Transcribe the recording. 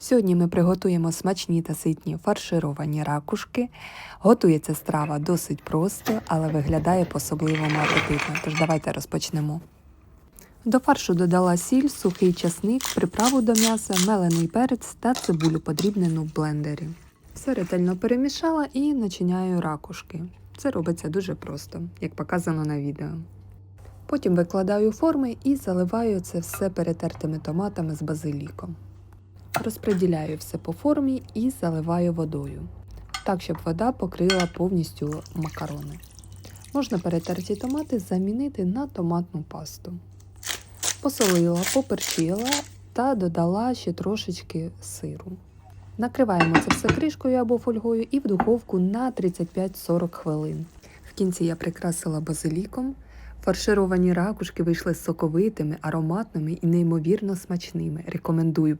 Сьогодні ми приготуємо смачні та ситні фаршировані ракушки. Готується страва досить просто, але виглядає по-особливому апетитно. Тож давайте розпочнемо. До фаршу додала сіль, сухий часник, приправу до м'яса, мелений перець та цибулю подрібнену в блендері. Все ретельно перемішала і начиняю ракушки. Це робиться дуже просто, як показано на відео. Потім викладаю форми і заливаю це все перетертими томатами з базиліком. Розподіляю все по формі і заливаю водою, так щоб вода покрила повністю макарони. Можна перетерті томати замінити на томатну пасту. Посолила, поперчила та додала ще трошечки сиру. Накриваємо це все кришкою або фольгою і в духовку на 35-40 хвилин. В кінці я прикрасила базиліком. Фаршировані ракушки вийшли соковитими, ароматними і неймовірно смачними. Рекомендую